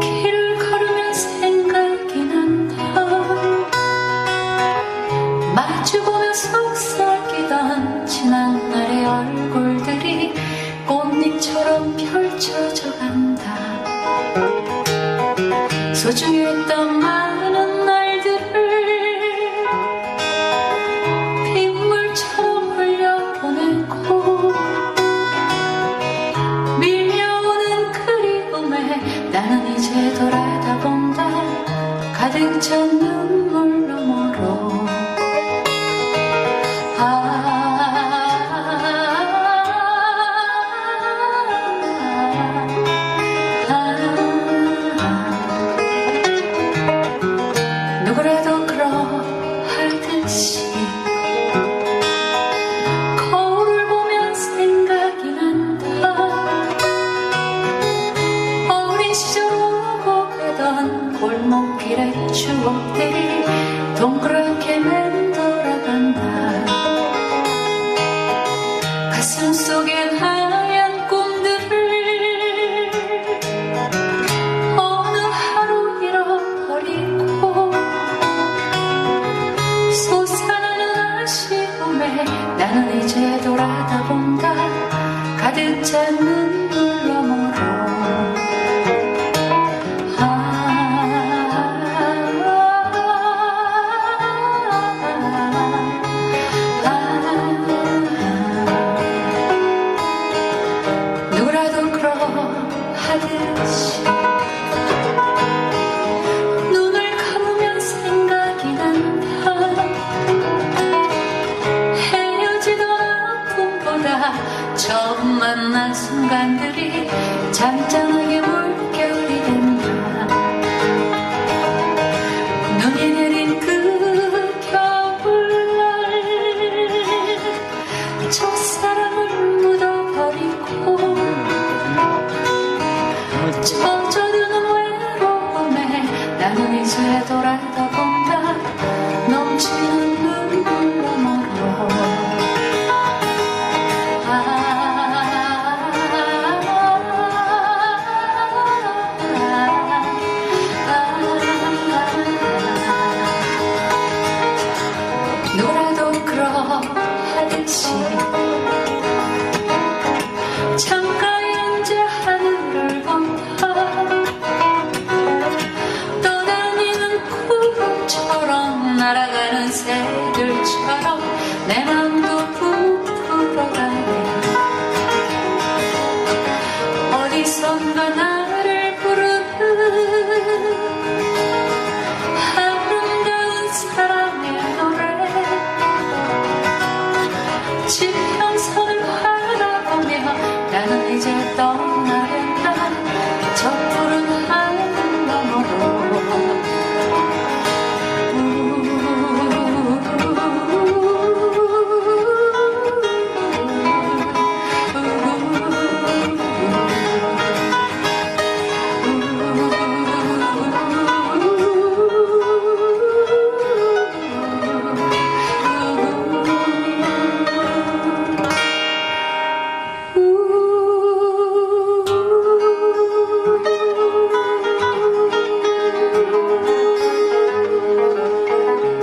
길을 걸으면 생각이 난다. 마주보며 속삭이던 지난 날의 얼굴들이 꽃잎처럼 펼쳐져 간다. 소중했던 말 가득 찬 눈물 너머로 아, 누구라도 추억들이 동그랗게 맴돌아간다. 가슴 속엔 하얀 꿈들을 어느 하루 잃어버리고 솟아나는 아쉬움에 나는 이제 돌아다 본다. 가득 찬 처음 만난 순간들이 잔잔하 Senhor, 날아가는 새들처럼 내 맘도 부풀어 가네. 어디선가 나를 부르는 아름다운 사람의 노래. 지평선을 바라보며 나는 이제 떠나